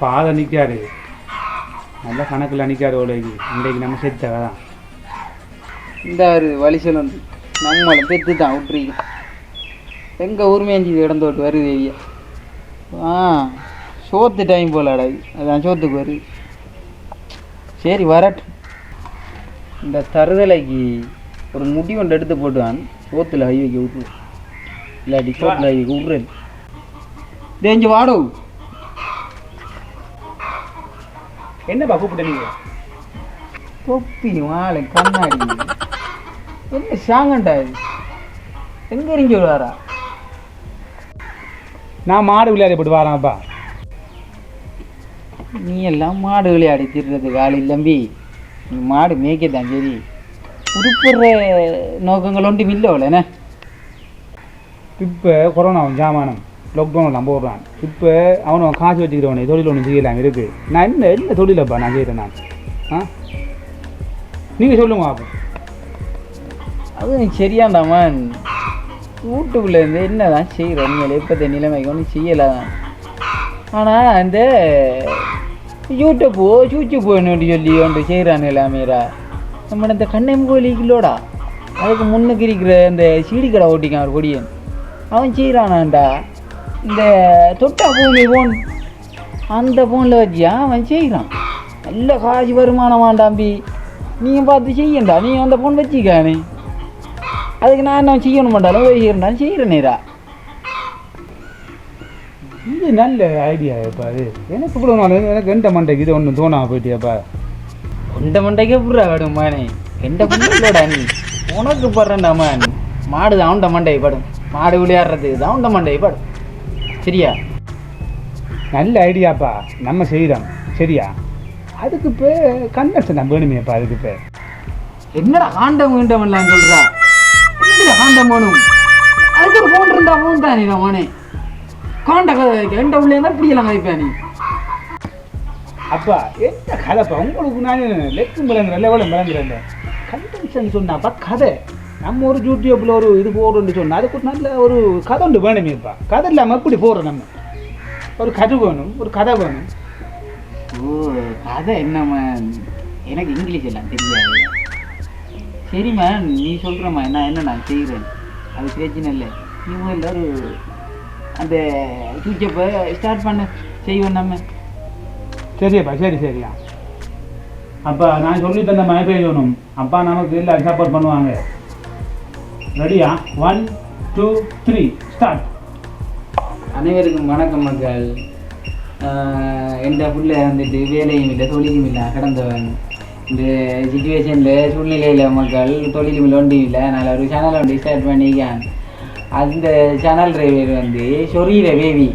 பாதை நிற்காரு நல்ல கணக்கில் நிற்காரு உலகி இன்றைக்கு நம்ம செத்தவ தான். இந்த ஒரு வழி சொல்லணும் நம்மளை பெற்று தான் விட்டுறீங்க எங்கள் ஊர்மேஞ்சி இடந்தோட்டு வருது ஐயா. ஆ சோத்து டைம் போலாடா அதான் சோத்துக்கு வருது. சரி வரட்டும். இந்த தருதலைக்கு ஒரு முடி ஒன்று எடுத்து போட்டுவான். சோத்தில் ஹைவேக்கு வைக்க இல்லாட்டி சோத்தில் ஹைவேக்கு வைக்க விட்றேன் தேஞ்சு வாடோ. என்னப்பா கூப்பிட்ட நீங்கள் தொப்பி மாலை கண்ணாடி. என்ன ஷாங்கண்டா இது? எங்கே இருந்து வருவாரா? நான் மாடு விளையாடி போட்டு வரேன்ப்பா. நீ எல்லாம் மாடு விளையாடி திடுறது காலையில் தம்பி. நீ மாடு மேய்க்கத்தான் சரி. உருப்புற நோக்கங்கள் ஒன்றும் என்ன? இப்போ கொரோனா ஜாமானம். லாக்டவுன் போடுறான் இப்போ அவனும் காசு வச்சுக்கிறவனே தொழில் ஒன்று செய்யலாம் இருக்குது நான் என்ன என்ன தொழிலப்பா நான் செய்கிறேன் நான்? ஆ? நீங்கள் சொல்லுங்க அப்போ. அது சரியாண்டாமன் வீட்டுக்குள்ளேருந்து இருந்து என்னதான் செய்கிறோம் நீங்கள் இப்போ நிலைமைக்கு ஒன்றும் செய்யலாம் ஆனால் இந்த யூடியூப் சூச்சு போயின்னு சொல்லி ஒன்று செய்கிறான் எல்லாமேரா நம்ம இந்த கண்ணம் கோழிகளோடா அதுக்கு முன்னுக்கு இருக்கிற இந்த சீடி கடை ஓட்டிக்கான் ஒரு கொடியன். அவன் செய்கிறானாண்டா இந்த தொட்டா பூமி போன். அந்த ஃபோனில் வச்சியா? அவன் செய்கிறான் நல்ல காசு வருமானம் தம்பி. நீங்கள் பார்த்து செய்யண்டா. நீ அந்த ஃபோன் வச்சிக்கானே. அதுக்கு நான் என்ன செய்யணும் மாட்டாலும் செய்யறேன் செய்கிறேனேரா இது நல்ல ஐடியாப்பா அது எனக்கு இவ்வளோ நாள் எனக்கு எந்த மண்டைக்கு இது ஒன்றும் தோணாம போயிட்டியாப்பா. உண்ட மண்டைக்கே புடுறா வேடும் மானே? எந்த புள்ளடா நீ. உனக்கு படுறேன்டா மான். மாடு தான் உண்ட மண்டை படும். மாடு விளையாடுறதுக்கு தான் உண்ட மண்டை படும். சரியா? நல்ல ஐடியாப்பா. நம்ம செய்கிறோம் சரியா? அதுக்கு இப்போ கன்வென்ஷன் நம்ம வேணுமேப்பா அதுக்கு இப்போ என்னடா ஆண்டவன் கீண்டம் சொல்கிறா சொல்றா? என்னடா வேணும்? அதுக்கு ஒரு ஃபோன் இருந்தா ஃபோன் தானே மானே காண்ட கதை எந்த உள்ளே தான் பிடிக்கலாம் கதைப்பா நீ. அப்பா என்ன கதைப்பா? உங்களுக்கு நான் லெக்கு மிளங்குறேன் எவ்வளோ மிளங்குறேன் கன்வென்ஷன் சொன்னாப்பா கதை. நம்ம ஒரு யூடியூப்பில் ஒரு இது போடுறோம்னு சொன்னால் அதுக்கு நல்ல ஒரு கதை ஒன்று வேணுமேப்பா கதை இல்லாமல் எப்படி போடுறோம் நம்ம? ஒரு கதை வேணும் ஒரு கதை வேணும். ஓ கதை என்ன மேன் எனக்கு இங்கிலீஷ் எல்லாம் தெரியாது. சரி மேன் நீ சொல்கிறம்மா என்ன என்ன நான் செய்கிறேன் அது பிரச்சனை இல்லை. நீ ஒரு அந்த சூச்சப்பை ஸ்டார்ட் பண்ண. செய்வோம் நம்ம. சரியப்பா சரி சரியா அப்பா நான் சொல்லி தந்த மழை பெய்யணும் அப்பா நமக்கு எல்லாம் சப்போர்ட் பண்ணுவாங்க. ரெடியா ஒன் டூ த்ரீ ஸ்டார்ட் அனைவருக்கும் வணக்கம் மக்கள். எந்த புள்ள வந்துட்டு வேலையும் இல்லை தொழிலும் இல்லை கிடந்தவன் இந்த சுச்சுவேஷனில் சூழ்நிலையில் மக்கள் தொழிலும் இல்லை ஒன்றும் இல்லை. அதனால் ஒரு சேனல் ஒன்று ஸ்டார்ட் பண்ணிக்கான் அந்த சேனல் டிரைவர் வந்து சொரீர வேவி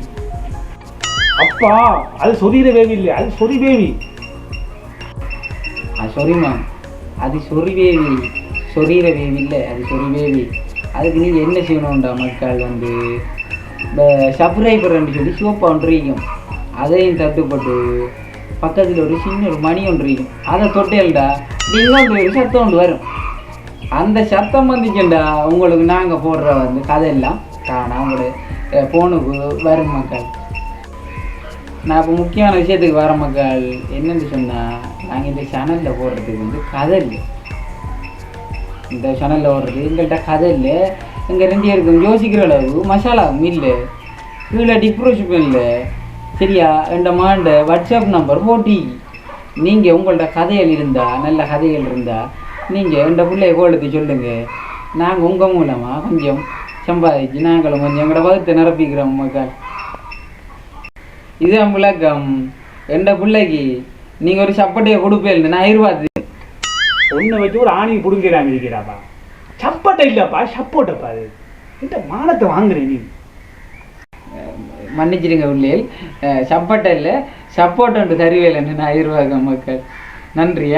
அப்பா அது சொரியிற பேபி இல்லை அது சொரி பேபி அது சொரிமா அது சொறி வேவி சொரீர வேவி இல்லை அது சொறி வேவி அதுக்கு நீங்கள் என்ன செய்யணும்டா மக்கள் வந்து? இந்த சப்ரைபர்ன்னு சொல்லி சிவப்பா ஒன்று இருக்கும் அதையும் தட்டுப்பட்டு பக்கத்தில் ஒரு சின்ன ஒரு மணி ஒன்று இருக்கும் அதை தொட்டேல்டா இன்னொன்று ஒரு சத்தம் ஒன்று வரும். அந்த சத்தம் வந்துச்சுண்டா உங்களுக்கு நாங்கள் போடுற வந்து கதையெல்லாம். காணா உங்களோட ஃபோனுக்கு வரும் மக்கள். நான் இப்போ முக்கியமான விஷயத்துக்கு வர மக்கள். என்னன்னு சொன்னால் நாங்கள் இந்த சேனலில் போடுறதுக்கு வந்து கதை இல்லை. இந்த சேனலில் ஓடுறது எங்கள்கிட்ட கதை இல்லை. எங்கள் ரெண்டு பேருக்கும் யோசிக்கிற அளவு மசாலாவும் இல்லை. கீழே டிப்ரோஷிப்பும் இல்லை. சரியா? எந்த மாண்ட வாட்ஸ்அப் நம்பர் போட்டி. நீங்கள் உங்கள்ட்ட கதைகள் இருந்தால் நல்ல கதைகள் இருந்தால் நீங்கள் எந்த பிள்ளைய கோலத்தை சொல்லுங்கள் நாங்கள் உங்கள் மூலமாக கொஞ்சம் சம்பாதிச்சு நாங்களும் கொஞ்சம் எங்களோட வகுத்தை நிரப்பிக்கிறோம் மக்கள். இதுதான் விளக்கம். எந்த பிள்ளைக்கு நீங்கள் ஒரு சப்பட்டையை கொடுப்பேன் நான் எதிர்பார்த்து ஒன்று வச்சு ஒரு ஆணி பிடுங்கிறாங்க இருக்கிறாப்பா சப்பட்டை இல்லைப்பா சப்போட்டப்பா அது. இந்த மானத்தை வாங்குறேன் நீ. மன்னிச்சிடுங்க உள்ளேல் சப்பட்டை இல்லை சப்போட்டை தருவேலன்னு நான் எதிர்பார்க்க மக்கள். நன்றி.